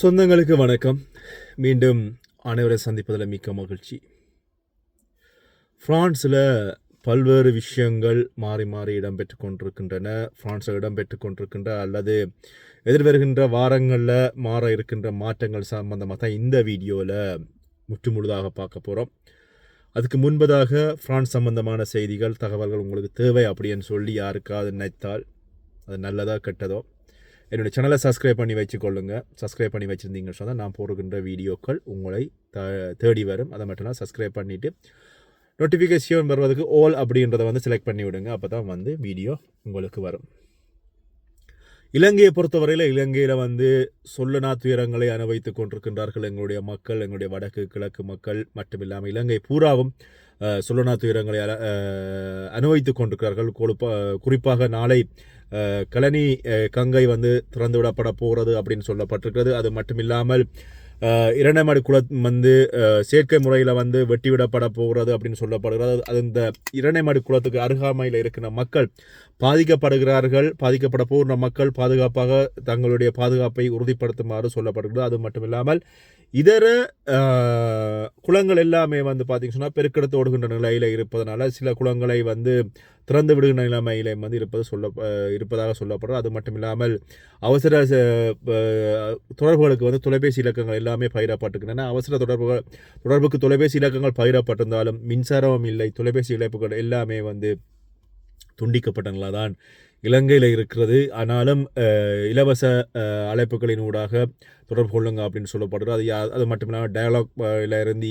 சொந்தங்களுக்கு வணக்கம். மீண்டும் அனைவரை சந்திப்பதில் மிக்க மகிழ்ச்சி. ஃப்ரான்ஸில் பல்வேறு விஷயங்கள் மாறி மாறி இடம்பெற்று கொண்டிருக்கின்றன. ஃப்ரான்ஸில் இடம்பெற்று கொண்டிருக்கின்ற அல்லது எதிர்வருகின்ற வாரங்களில் மாற இருக்கின்ற மாற்றங்கள் சம்பந்தமாக தான் இந்த வீடியோவில் முற்று முழுதாக பார்க்க போகிறோம். அதுக்கு முன்பதாக ஃப்ரான்ஸ் சம்பந்தமான செய்திகள் தகவல்கள் உங்களுக்கு தேவை அப்படின்னு சொல்லி யாருக்காவது நினைத்தால் அது நல்லதாக கெட்டதோ என்னுடைய சேனலை சப்ஸ்கிரைப் பண்ணி வச்சுக்கொள்ளுங்க. சப்ஸ்கிரைப் பண்ணி வச்சுருந்தீங்கன்னு சொன்னால் நான் போடுகின்ற வீடியோக்கள் உங்களை த தேடி வரும். அதை மட்டும் தான் சப்ஸ்கிரைப் பண்ணிவிட்டு நோட்டிஃபிகேஷன் வருவதற்கு ஆல் அப்படின்றத வந்து செலக்ட் பண்ணி விடுங்க. அப்போ தான் வந்து வீடியோ உங்களுக்கு வரும். இலங்கையை பொறுத்தவரையில் இலங்கையில் வந்து சொல்லனா துயரங்களை அனுபவித்து கொண்டிருக்கின்றார்கள். எங்களுடைய மக்கள் எங்களுடைய வடக்கு கிழக்கு மக்கள் மட்டுமில்லாமல் இலங்கை பூராவும் சொல்லனா துயரங்களை அல- கொண்டிருக்கிறார்கள். கொழுப்ப குறிப்பாக நாளை கழனி கங்கை வந்து திறந்து விடப்பட போகிறது அப்படின்னு சொல்லப்பட்டிருக்கிறது. அது மட்டும் இல்லாமல் இரண்டைமடு குளம் வந்து செயற்கை முறையில் வந்து வெட்டிவிடப்பட போகிறது அப்படின்னு சொல்லப்படுகிறது. அது- இந்த இரண்டைமடு குளத்துக்கு அருகாமையில் இருக்கிற மக்கள் பாதிக்கப்படுகிறார்கள். பாதிக்கப்பட போகிற மக்கள் பாதுகாப்பாக தங்களுடைய பாதுகாப்பை உறுதிப்படுத்துமாறு சொல்லப்படுகிறது. அது மட்டுமில்லாமல் இதர குளங்கள் எல்லாமே வந்து பார்த்திங்க சொன்னால் பெருக்கெடுத்து ஓடுகின்ற நிலையில் இருப்பதனால சில குளங்களை வந்து திறந்து விடுகின்ற நிலைமையில வந்து இருப்பது சொல்ல இருப்பதாக சொல்லப்படுறது அது மட்டும் இல்லாமல் அவசர தொடர்புகளுக்கு வந்து தொலைபேசி இலக்கங்கள் எல்லாமே பகிரப்பட்டிருக்கின்றன. அவசர தொடர்புகள் தொடர்புக்கு தொலைபேசி இலக்கங்கள் பகிரப்பட்டிருந்தாலும் மின்சாரம் இல்லை தொலைபேசி இழப்புகள் எல்லாமே வந்து துண்டிக்கப்பட்டங்களா தான் இலங்கையில் இருக்கிறது. ஆனாலும் இலவச அழைப்புகளின் ஊடாக தொடர்பு கொள்ளுங்க அப்படின்னு சொல்லப்படுறது அது யா அது மட்டும் இல்லாமல் டயலாக் இருந்து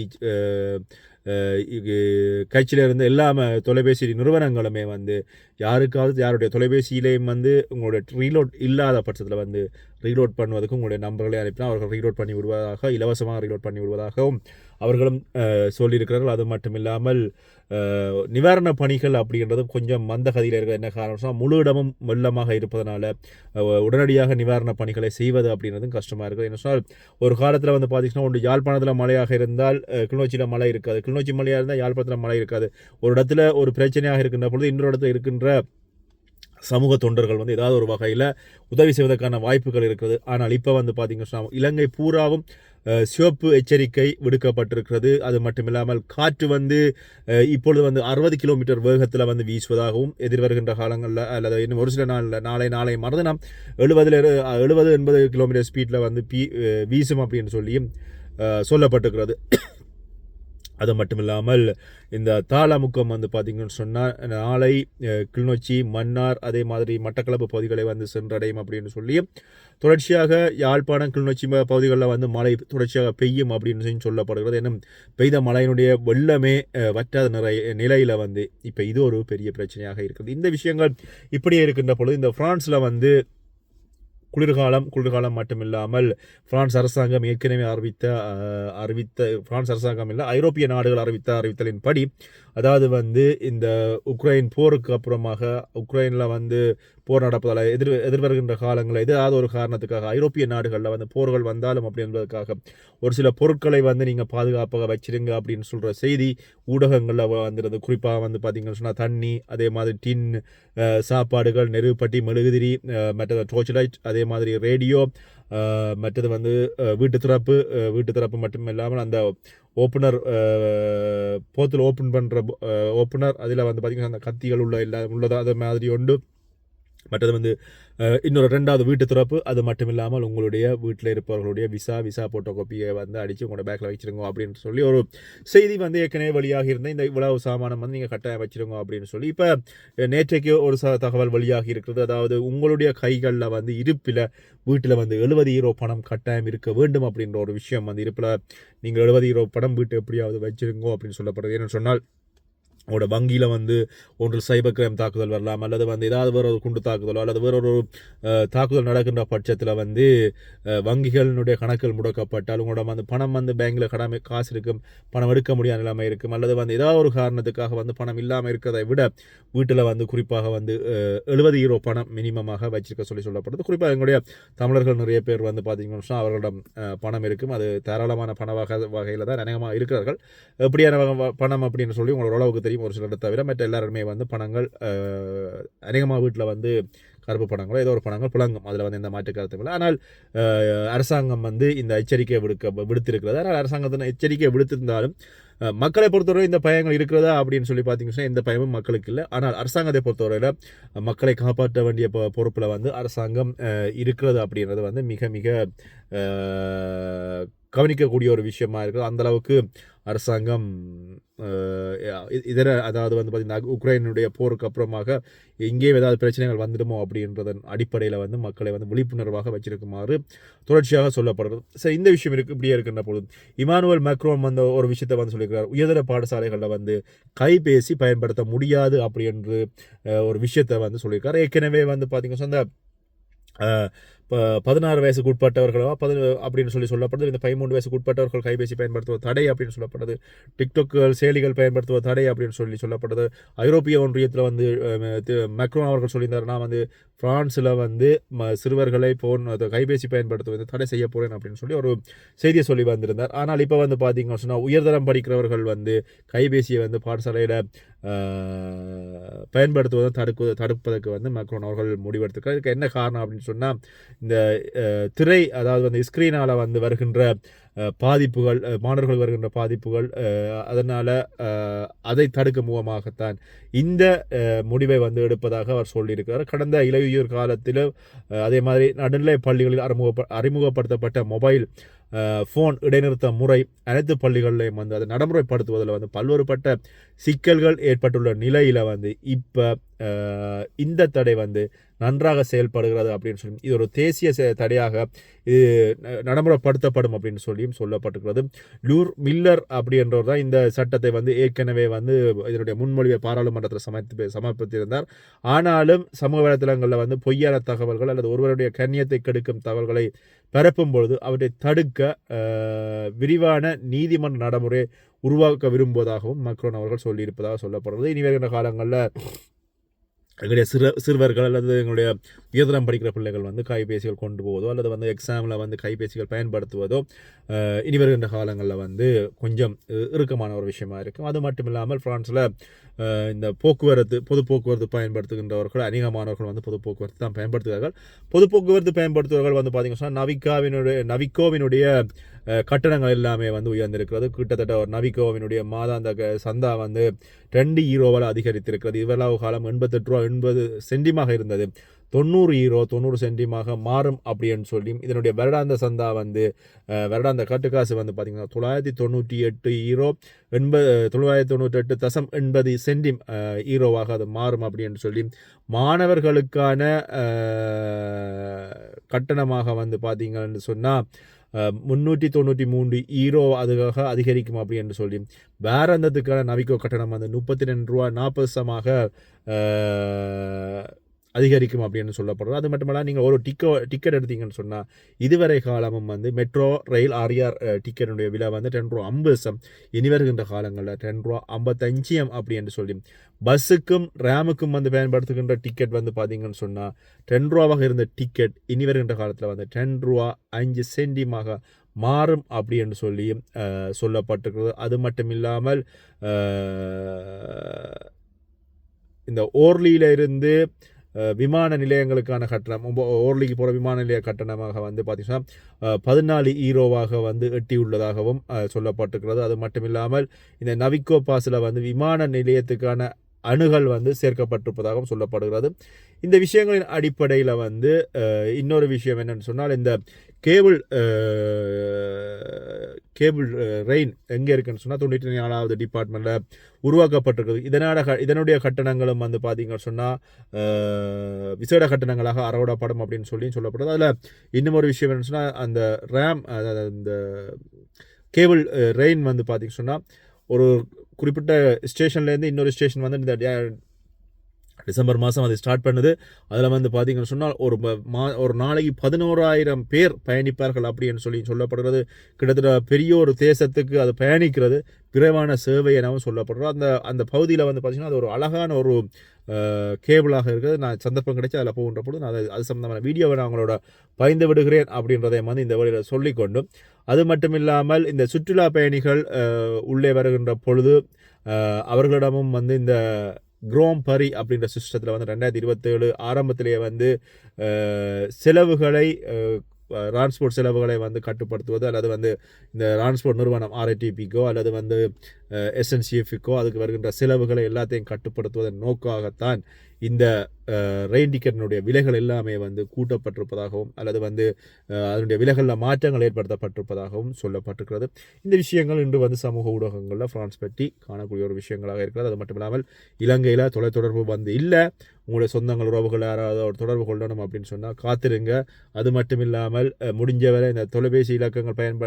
இது கட்சியில் இருந்து எல்லா தொலைபேசி நிறுவனங்களுமே வந்து யாருக்காவது யாருடைய தொலைபேசியிலேயும் வந்து உங்களுடைய ரீலோட் இல்லாத பட்சத்தில் வந்து ரீலோட் பண்ணுவதற்கு உங்களுடைய நம்பர்களை அனுப்பினா அவர்கள் ரீலோட் பண்ணி விடுவதாக இலவசமாக ரீலோட் பண்ணி விடுவதாகவும் அவர்களும் சொல்லியிருக்கிறார்கள். அது மட்டும் இல்லாமல் நிவாரண பணிகள் அப்படின்றது கொஞ்சம் மந்தகதியில் இருக்கிறது என்ன காரணம் சொன்னால் முழு இடமும் வெள்ளமாக இருப்பதனால உடனடியாக நிவாரண பணிகளை செய்வது அப்படின்றதும் கஷ்டமாக இருக்குது. என்ன சொன்னால் ஒரு காலத்தில் வந்து பார்த்தீங்கன்னா ஒன்று யாழ்ப்பாணத்தில் மழையாக இருந்தால் கிளிநொச்சியில் மழை இருக்காது. கிளிநொச்சி மழையாக இருந்தால் யாழ்ப்பாணத்தில் மழை இருக்காது. ஒரு இடத்துல ஒரு பிரச்சனையாக இருக்கின்ற பொழுது இன்னொரு இடத்துல இருக்கின்ற சமூக தொண்டர்கள் வந்து ஏதாவது ஒரு வகையில் உதவி செய்வதற்கான வாய்ப்புகள் இருக்கிறது. ஆனால் இப்போ வந்து பார்த்திங்கன்னா இலங்கை பூராவும் சிவப்பு எச்சரிக்கை விடுக்கப்பட்டிருக்கிறது. அது மட்டுமில்லாமல் காற்று வந்து இப்பொழுது வந்து அறுபது கிலோமீட்டர் வேகத்தில் வந்து வீசுவதாகவும் எதிர்வருகின்ற காலங்களில் அல்லது இன்னும் ஒரு சில நாளில் நாளை நாளை மறுதினம் எழுபதில் எழுபது எண்பது கிலோமீட்டர் ஸ்பீடில் வந்து பீ வீசும் அப்படின்னு சொல்லியும் சொல்லப்பட்டிருக்கிறது. அது மட்டும் இல்லாமல் இந்த தாளமுக்கம் வந்து பார்த்தீங்கன்னு சொன்னால் நாளை கிளிநொச்சி மன்னார் அதே மாதிரி மட்டக்களப்பு பகுதிகளை வந்து சென்றடையும் அப்படின்னு சொல்லி தொடர்ச்சியாக யாழ்ப்பாணம் கிளிநொச்சி பகுதிகளில் வந்து மழை தொடர்ச்சியாக பெய்யும் அப்படின்னு சொல்லி சொல்லப்படுகிறது. இன்னும் பெய்த மழையினுடைய வெள்ளமே வற்றாத நிறை நிலையில் வந்து இப்போ இது ஒரு பெரிய பிரச்சனையாக இருக்குது. இந்த விஷயங்கள் இப்படியே இருக்கின்ற பொழுது இந்த ஃப்ரான்ஸில் வந்து குளிர்காலம் குளிர்காலம் மட்டுமில்லாமல் பிரான்ஸ் அரசாங்கம் ஏற்கனவே அறிவித்த அறிவித்த பிரான்ஸ் அரசாங்கம் இல்லை ஐரோப்பிய நாடுகள் அறிவித்த அறிவித்தலின்படி அதாவது வந்து இந்த உக்ரைன் போருக்கு அப்புறமாக உக்ரைனில் வந்து போர் நடப்பதால் எதிர் எதிர்வருகின்ற காலங்களில் ஏதாவது ஒரு காரணத்துக்காக ஐரோப்பிய நாடுகளில் வந்து போர்கள் வந்தாலும் அப்படி என்பதற்காக ஒரு சில பொருட்களை வந்து நீங்கள் பாதுகாப்பாக வச்சிருங்க அப்படின்னு சொல்கிற செய்தி ஊடகங்களில் வந்துருது குறிப்பாக வந்து பார்த்தீங்கன்னு சொன்னால் தண்ணி அதே மாதிரி டின் சாப்பாடுகள் நெருப்பட்டி மெழுகுதிரி மற்றது டோர்ச் லைட் அதே மாதிரி ரேடியோ மற்றது வந்து வீட்டு திறப்பு வீட்டு திறப்பு மட்டும் இல்லாமல் அந்த ஓப்பனர் போத்தில் ஓப்பன் பண்ணுற ஓப்பனர் அதில் வந்து பார்த்திங்கன்னா அந்த கத்திகள் உள்ள இல்லை உள்ளதா அது மாதிரி உண்டு. மற்றது வந்து இன்னொரு ரெண்டாவது வீட்டு திறப்பு அது மட்டும் இல்லாமல் உங்களுடைய வீட்டில் இருப்பவர்களுடைய விசா விசா போட்டோ கோப்பியை வந்து அடித்து உங்களோட பேக்கில் வச்சிருங்க அப்படின்னு சொல்லி ஒரு செய்தி வந்து ஏற்கனவே வழியாக இருந்த இந்த இவ்வளவு சாமானம் வந்து நீங்கள் கட்டாயம் வச்சுருங்க அப்படின்னு சொல்லி இப்போ நேற்றைக்கு ஒரு ச தகவல் வழியாக இருக்கிறது. அதாவது உங்களுடைய கைகளில் வந்து இருப்பில் வீட்டில் வந்து எழுபது ஈரோ பணம் கட்டாயம் இருக்க வேண்டும் அப்படின்ற ஒரு விஷயம் வந்து இருப்பில். நீங்கள் எழுபது ஈரோ பணம் வீட்டு எப்படியாவது வச்சுருங்கோ அப்படின்னு சொல்லப்படுறது ஏன்னு சொன்னால் உங்களோட வங்கியில் வந்து ஒன்று சைபர் கிரைம் தாக்குதல் வரலாம் அல்லது வந்து ஏதாவது வேற ஒரு குண்டு தாக்குதலோ அல்லது வேற ஒரு தாக்குதல் நடக்கின்ற பட்சத்தில் வந்து வங்கிகளினுடைய கணக்குகள் முடக்கப்பட்டால் உங்களோட வந்து பணம் வந்து பேங்கில் கடமை காசு இருக்கும் பணம் எடுக்க முடியாத நிலைமை இருக்கும் அல்லது வந்து ஏதாவது ஒரு காரணத்துக்காக வந்து பணம் இல்லாமல் இருக்கிறதை விட வீட்டில் வந்து குறிப்பாக வந்து எழுபது ஈரோ பணம் மினிமமாக வச்சிருக்க சொல்லி சொல்லப்படுது. குறிப்பாக எங்களுடைய தமிழர்கள் நிறைய பேர் வந்து பார்த்தீங்கன்னா அவர்களிடம் பணம் இருக்கும். அது தாராளமான பண வகை வகையில் தான் அநேகமாக இருக்கிறார்கள். எப்படியான பணம் அப்படின்னு சொல்லி உங்களோட அளவுக்கு தெரியும். ஒரு சிலரை தவிர மற்ற எல்லாருமே வந்து பணங்கள் அநேகமாக வீட்டில் வந்து கருப்பு பணங்களோ ஏதோ ஒரு பணங்கள் புழங்கும். அதில் வந்து எந்த மாற்று கருத்தும் இல்லை. ஆனால் அரசாங்கம் வந்து இந்த எச்சரிக்கை விடுக்க விடுத்திருக்கிறது. ஆனால் அரசாங்கத்தின் எச்சரிக்கை விடுத்திருந்தாலும் மக்களை பொறுத்தவரை இந்த பயங்கள் இருக்கிறதா அப்படின்னு சொல்லி பார்த்தீங்கன்னா எந்த பயமும் மக்களுக்கு இல்லை. ஆனால் அரசாங்கத்தை பொறுத்தவரையில் மக்களை காப்பாற்ற வேண்டிய பொ பொறுப்பில் வந்து அரசாங்கம் இருக்கிறது அப்படின்றது வந்து மிக மிக கவனிக்கக்கூடிய ஒரு விஷயமா இருக்குது. அந்த அளவுக்கு அரசாங்கம் இதர அதாவது வந்து பார்த்திங்கன்னா உக்ரைனுடைய போருக்கு அப்புறமாக எங்கே ஏதாவது பிரச்சனைகள் வந்துடுமோ அப்படின்றதன் அடிப்படையில் வந்து மக்களை வந்து விழிப்புணர்வாக வச்சிருக்குமாறு தொடர்ச்சியாக சொல்லப்படுறது சரி இந்த விஷயம் இருக்கு இப்படியே இருக்கின்ற பொழுது இமானுவல் மேக்ரோன் வந்து ஒரு விஷயத்தை வந்து சொல்லி இருக்கிறார். உயர்தர பாடசாலைகளில் வந்து கைபேசி பயன்படுத்த முடியாது அப்படி என்று ஒரு விஷயத்தை வந்து சொல்லியிருக்காரு. ஏற்கனவே வந்து பார்த்திங்கன்னா சொந்த இப்போ பதினாறு வயசுக்கு உட்பட்டவர்களோ பதி அப்படின்னு சொல்லி சொல்லப்படுது. இந்த பதிமூணு வயசுக்கு உட்பட்டவர்கள் கைபேசி பயன்படுத்துவது தடை அப்படின்னு சொல்லப்படுது. டிக்டாக்குகள் செயலிகள் பயன்படுத்துவது தடை அப்படின்னு சொல்லி சொல்லப்படுது. ஐரோப்பிய ஒன்றியத்தில் வந்து மெக்ரோன் மேக்ரோன் அவர்கள் சொல்லியிருந்தார் நான் வந்து ஃப்ரான்ஸில் வந்து ம சிறுவர்களை போன் கைபேசி பயன்படுத்துவது தடை செய்ய போகிறேன் அப்படின்னு சொல்லி ஒரு செய்தியை சொல்லி வந்திருந்தார். ஆனால் இப்போ வந்து பார்த்தீங்கன்னு சொன்னால் உயர்தரம் படிக்கிறவர்கள் வந்து கைபேசியை வந்து பாடசாலையில் பயன்படுத்துவதை தடுக்கு தடுப்பதற்கு வந்து மேக்ரோன் அவர்கள் முடிவெடுத்திருக்கார். இதுக்கு என்ன காரணம் அப்படின்னு சொன்னால் இந்த திரை அதாவது அந்த ஸ்க்ரீனால் வந்து வருகின்ற பாதிப்புகள் மாணவர்கள் வருகின்ற பாதிப்புகள் அதனால் அதை தடுக்கும் முகமாகத்தான் இந்த முடிவை வந்து எடுப்பதாக அவர் சொல்லியிருக்கிறார். கடந்த இளைஞர் காலத்தில் அதே மாதிரி நடுநிலை பள்ளிகளில் அறிமுக அறிமுகப்படுத்தப்பட்ட மொபைல் ஃபோன் இடைநிறுத்த முறை அனைத்து பள்ளிகளிலையும் வந்து அதை நடைமுறைப்படுத்துவதில் வந்து பல்வேறுபட்ட சிக்கல்கள் ஏற்பட்டுள்ள நிலையில் வந்து இப்போ இந்த தடை வந்து நன்றாக செயல்படுகிறது அப்படின்னு சொல்லி இது ஒரு தேசிய தடையாக இது ந- நடைமுறைப்படுத்தப்படும் அப்படின்னு சொல்லியும் சொல்லப்பட்டிருக்கிறது. லூர் மில்லர் அப்படின்றவர் தான் இந்த சட்டத்தை வந்து ஏற்கனவே வந்து இதனுடைய முன்மொழிவை பாராளுமன்றத்தில் சமர்ப்பி சமர்ப்பித்திருந்தார். ஆனாலும் சமூக வலைத்தளங்களில் வந்து பொய்யான தகவல்கள் அல்லது ஒருவருடைய கண்ணியத்தை கெடுக்கும் தகவல்களை பரப்பும் பொழுது அவற்றை தடுக்க விரிவான நீதிமன்ற நடைமுறை உருவாக்க விரும்புவதாகவும் மக்ரோன் அவர்கள் சொல்லியிருப்பதாக சொல்லப்படுறது இனி வருகின்ற காலங்களில் எங்களுடைய சிறு சிறுவர்கள் அல்லது எங்களுடைய உயர்தரம் படிக்கிற பிள்ளைகள் வந்து கைபேசிகள் கொண்டு போவதோ அல்லது வந்து எக்ஸாமில் வந்து கைபேசிகள் பயன்படுத்துவதோ இனி வருகின்ற காலங்களில் வந்து கொஞ்சம் இறுக்கமான ஒரு விஷயமா இருக்கும். அது மட்டும் இல்லாமல் ஃப்ரான்ஸில் இந்த போக்குவரத்து பொது போக்குவரத்து பயன்படுத்துகின்றவர்கள் அதிகமானவர்கள் வந்து பொது போக்குவரத்து தான் பயன்படுத்துகிறார்கள். பொது போக்குவரத்து பயன்படுத்துபவர்கள் வந்து பார்த்தீங்கன்னா நவிகாவினுடைய நவிக்கோவினுடைய கட்டணங்கள் எல்லாமே வந்து உயர்ந்திருக்கிறது. கிட்டத்தட்ட ஒரு நவிகோவினுடைய மாதாந்த க- சந்தா வந்து ரெண்டு ஈரோவால் அதிகரித்திருக்கிறது. இவ்வளவு காலம் எண்பத்தெட்டு ரூபா எண்பது சென்டிமாக இருந்தது. தொண்ணூறு ஈரோ தொண்ணூறு சென்டிமாக மாறும் அப்படின்னு சொல்லி இதனுடைய வருடாந்த சந்தா வந்து வருடாந்த கட்டுக்காசு வந்து பார்த்திங்கன்னா தொள்ளாயிரத்தி தொண்ணூற்றி எட்டு ஈரோ எண்பது தொள்ளாயிரத்தி தொண்ணூற்றி எட்டு தசம் எண்பது சென்டிம் ஈரோவாக அது மாறும் அப்படின்னு சொல்லி மாணவர்களுக்கான கட்டணமாக வந்து பார்த்தீங்கன்னு சொன்னால் முந்நூற்றி தொண்ணூற்றி மூன்று ஈரோ அதுக்காக அதிகரிக்கும் அப்படி என்று சொல்லி. வேறந்ததுக்கான நவிக்கோ கட்டணம் அந்த முப்பத்தி ரெண்டு ரூபா நாற்பது சமாக அதிகரிக்கும் அப்படின்னு சொல்லப்படுறது. அது மட்டுமல்ல நீங்கள் ஒரு டிக்கோ டிக்கெட் எடுத்தீங்கன்னு சொன்னால் இதுவரை காலமும் வந்து மெட்ரோ ரயில் ஆர்ஆர் டிக்கெட்டுடைய விலை வந்து டென் ரூபா ஐம்பது சம். இனி வருகின்ற காலங்களில் டென் ரூபா ஐம்பத்தஞ்சியம் அப்படி என்று சொல்லி பஸ்ஸுக்கும் ரேமுக்கும் வந்து பயன்படுத்துகின்ற டிக்கெட் வந்து பார்த்தீங்கன்னு சொன்னால் டென் ரூபாவாக இருந்த டிக்கெட் இனி வருகின்ற காலத்தில் வந்து டென் ரூபா அஞ்சு சென்டிமாக மாறும் அப்படி என்று சொல்லி சொல்லப்பட்டிருக்கிறது. அது மட்டும் இல்லாமல் இந்த ஓர்லியிலிருந்து இருந்து விமான நிலையங்களுக்கான கட்டணம் ஓர்லிக்கு போகிற விமான நிலைய கட்டணமாக வந்து பார்த்திங்கன்னா பதினாலு ஈரோவாக வந்து எட்டியுள்ளதாகவும் சொல்லப்பட்டிருக்கிறது. அது மட்டும் இல்லாமல் இந்த நவிக்கோ பாஸில் வந்து விமான நிலையத்துக்கான அணுகல் வந்து சேர்க்கப்பட்டிருப்பதாகவும் சொல்லப்படுகிறது. இந்த விஷயங்களின் அடிப்படையில் வந்து இன்னொரு விஷயம் என்னென்னு சொன்னால் இந்த கேபிள் கேபிள் ரெயின் எங்கே இருக்குன்னு சொன்னால் தொண்ணூற்றி நாலாவது டிபார்ட்மெண்ட்டில் உருவாக்கப்பட்டிருக்குது. இதனால க- இதனுடைய கட்டணங்களும் வந்து பார்த்தீங்கன்னு சொன்னால் விசேட கட்டணங்களாக அறவிடப்படும் அப்படின்னு சொல்லி சொல்லப்படுது. அதில் இன்னும் ஒரு விஷயம் என்னன்னு சொன்னால் அந்த ரேம் அதாவது அந்த கேபிள் ரெயின் வந்து பார்த்தீங்கன்னு சொன்னால் ஒரு குறிப்பிட்ட ஸ்டேஷன்லேருந்து இன்னொரு ஸ்டேஷன் வந்து இந்த டே- டிசம்பர் மாதம் அது ஸ்டார்ட் பண்ணுது. அதில் வந்து பார்த்தீங்கன்னு சொன்னால் ஒரு மா ஒரு நாளைக்கு பதினோராயிரம் பேர் பயணிப்பார்கள் அப்படின்னு சொல்லி சொல்லப்படுறது கிட்டத்தட்ட பெரிய ஒரு தேசத்துக்கு அது பயணிக்கிறது. விரைவான சேவை எனவும் சொல்லப்படுறோம் அந்த அந்த பகுதியில் வந்து பார்த்தீங்கன்னா அது ஒரு அழகான ஒரு கேபிளாக இருக்கிறது. நான் சந்தர்ப்பம் கிடைச்சி அதில் போகின்ற பொழுது நான் அது அது சம்மந்தமான வீடியோவை நான் உங்களோட பயந்து விடுகிறேன் அப்படின்றதை வந்து இந்த வழியில் சொல்லிக்கொண்டு அது மட்டும் இல்லாமல் இந்த சுற்றுலா பயணிகள் உள்ளே வருகின்ற பொழுது அவர்களிடமும் வந்து இந்த குரோம் பரி அப்படின்ற சிஸ்டத்தில் வந்து ரெண்டாயிரத்தி இருபத்தேழு ஆரம்பத்திலேயே வந்து செலவுகளை டிரான்ஸ்போர்ட் செலவுகளை வந்து கட்டுப்படுத்துவது அல்லது வந்து இந்த டிரான்ஸ்போர்ட் நிறுவனம் ஆர்ஐடிபிக்கோ அல்லது வந்து எஸ்என்சிஎஃப்க்கோ அதுக்கு வருகின்ற செலவுகளை எல்லாத்தையும் கட்டுப்படுத்துவதன் நோக்காகத்தான் இந்த ரெயின் டிக்கெட்டினுடைய விலைகள் எல்லாமே வந்து கூட்டப்பட்டிருப்பதாகவும் அல்லது வந்து அதனுடைய விலைகளில் மாற்றங்கள் ஏற்படுத்தப்பட்டிருப்பதாகவும் சொல்லப்பட்டிருக்கிறது. இந்த விஷயங்கள் இன்று வந்து சமூக ஊடகங்களில் ஃப்ரான்ஸ் பற்றி காணக்கூடிய ஒரு விஷயங்களாக இருக்கிறது. அது மட்டும் இல்லாமல் இலங்கையில் தொலைத்தொடர்பு வந்து இல்லை உங்களுடைய சொந்தங்கள் உறவுகள் யாராவது ஒரு தொடர்பு கொள்ளணும் அப்படின்னு சொன்னால் காத்திருங்க. அது மட்டும் இல்லாமல் முடிஞ்சவரை இந்த தொலைபேசி இலக்கங்கள் பயன்ப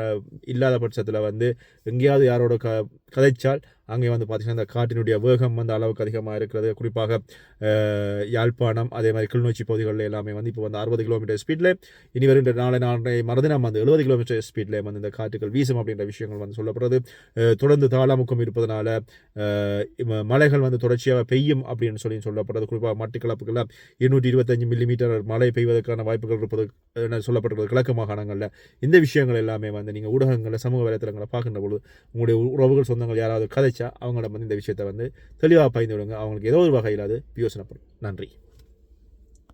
இல்லாத பட்சத்தில் வந்து எங்கேயாவது யாரோட க கதைச்சால் அங்கே வந்து பார்த்தீங்கன்னா இந்த காற்றினுடைய வேகம் வந்து அளவுக்கு அதிகமாக இருக்கிறது. குறிப்பாக யாழ்ப்பாணம் அதே மாதிரி கிளிநொச்சி பகுதிகளில் எல்லாமே வந்து இப்போ வந்து அறுபது கிலோமீட்டர் ஸ்பீடில் இனி வருகின்ற நாளை நாளை மறுதினம் வந்து எழுபது கிலோமீட்டர் ஸ்பீடில் வந்து இந்த காற்றுகள் வீசும் அப்படின்ற விஷயங்கள் வந்து சொல்லப்படுறது. தொடர்ந்து தாளாமுக்கம் இருப்பதனால மலைகள் மழைகள் வந்து தொடர்ச்சியாக பெய்யும் அப்படின்னு சொல்லி சொல்லப்படுறது. குறிப்பாக மட்டிக்களப்புக்கெல்லாம் இருநூற்றி இருபத்தஞ்சு மில்லிமீட்டர் மழை பெய்வதற்கான வாய்ப்புகள் இருப்பது என சொல்லப்பட்டிருக்கிறது கிழக்கு மாகாணங்களில் இந்த விஷயங்கள் எல்லாமே வந்து நீங்கள் ஊடகங்களில் சமூக வலைத்தளங்களை பார்க்கின்ற பொழுது உங்களுடைய உறவுகள் சொந்தங்கள் யாராவது கதைச்சு அவங்கள வந்து இந்த விஷயத்தை வந்து தெளிவாக பயந்து விடுங்க அவங்களுக்கு ஏதோ ஒரு வகையில் அது யோசனைப்படும். நன்றி.